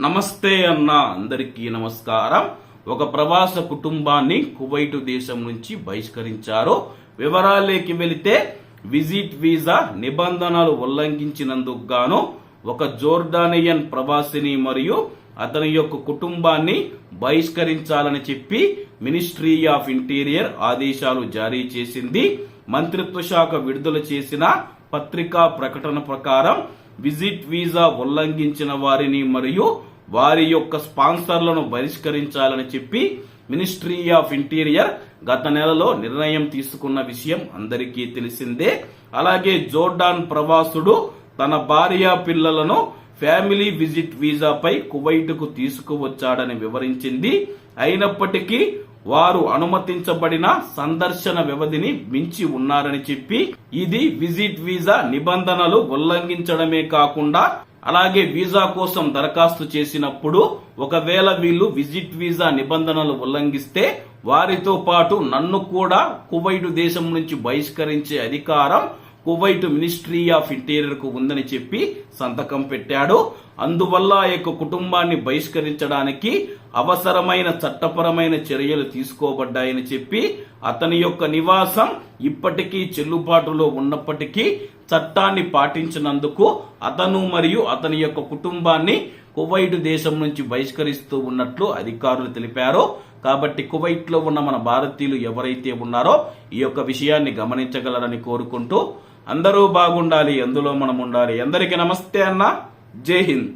నమస్తే అన్న అందరికీ నమస్కారం. ఒక ప్రవాస కుటుంబాన్ని కువైటు దేశం నుంచి బహిష్కరించారు. వివరాలేకి వెళితే విజిట్ వీసా నిబంధనలు ఉల్లంఘించినందుకు గాను ఒక జోర్డానియన్ ప్రవాసిని మరియు అతని యొక్క కుటుంబాన్ని బహిష్కరించాలని చెప్పి మినిస్ట్రీ ఆఫ్ ఇంటీరియర్ ఆదేశాలు జారీ చేసింది. మంత్రిత్వ శాఖ విడుదల చేసిన పత్రికా ప్రకటన ప్రకారం విజిట్ వీసా ఉల్లంఘించిన వారిని మరియు వారి యొక్క స్పాన్సర్లను బహిష్కరించాలని చెప్పి మినిస్ట్రీ ఆఫ్ ఇంటీరియర్ గత నెలలో నిర్ణయం తీసుకున్న విషయం అందరికీ తెలిసిందే. అలాగే జోర్డాన్ ప్రవాసుడు తన భార్య పిల్లలను ఫ్యామిలీ విజిట్ వీసాపై కువైట్కు తీసుకువచ్చాడని వివరించింది. అయినప్పటికీ వారు అనుమతించబడిన సందర్శన వ్యవధిని మించి ఉన్నారని చెప్పి ఇది విజిట్ వీసా నిబంధనలు ఉల్లంఘించడమే కాకుండా అలాగే వీసా కోసం దరఖాస్తు చేసినప్పుడు ఒకవేళ వీళ్ళు విజిట్ వీసా నిబంధనలు ఉల్లంఘిస్తే వారితో పాటు నన్ను కూడా కువైటు దేశం నుంచి బహిష్కరించే అధికారం కువైట్ మినిస్ట్రీ ఆఫ్ ఇంటీరియర్కు ఉందని చెప్పి సంతకం పెట్టాడు. అందువల్ల ఆ యొక్క కుటుంబాన్ని బహిష్కరించడానికి అవసరమైన చట్టపరమైన చర్యలు తీసుకోబడ్డాయని చెప్పి అతని యొక్క నివాసం ఇప్పటికీ చెల్లుబాటులో ఉన్నప్పటికీ చట్టాన్ని పాటించినందుకు అతను మరియు అతని యొక్క కుటుంబాన్ని కువైట్ దేశం నుంచి బహిష్కరిస్తూ ఉన్నట్లు అధికారులు తెలిపారు. కాబట్టి కువైట్లో ఉన్న మన భారతీయులు ఎవరైతే ఉన్నారో ఈ యొక్క విషయాన్ని గమనించగలరని కోరుకుంటూ అందరూ బాగుండాలి అందులో మనం ఉండాలి. అందరికీ నమస్తే అన్న. జై హింద్.